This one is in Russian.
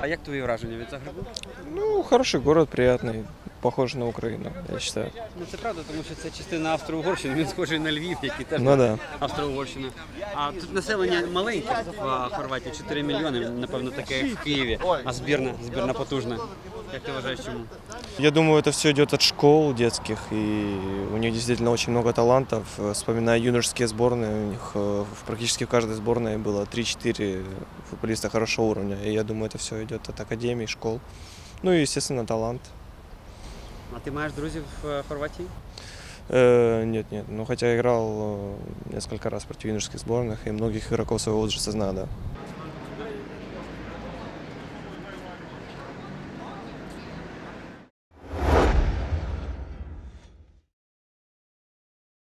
А як твої враження від заграду? Ну, хороший город, приятный похож на Украину, я считаю. Ну це правда, тому що це частина Австро-Угорщини, він схожий на Львів, який теж Ну да. Австро-Угорщина. А тут населення маленьке в а, Хорватії, 4 мільйони, напевно, таке як в Києві, а збірна, збірна потужна. Як ти вважаєш, чому? Я думаю, это все идет от школ детских, и у них действительно очень много талантов. Э, Вспоминая юношеские сборные, у них э, в- практически в каждой сборной было 3-4 футболиста хорошего уровня. И я думаю, это все идет от академий, школ. Ну и, естественно, талант. А ти маєш друзів в е, Хорватії? Э, Нет, нет. Ну, хотя играл э, несколько раз против юношеских сборных, и многих игроков своего возраста знаю, да.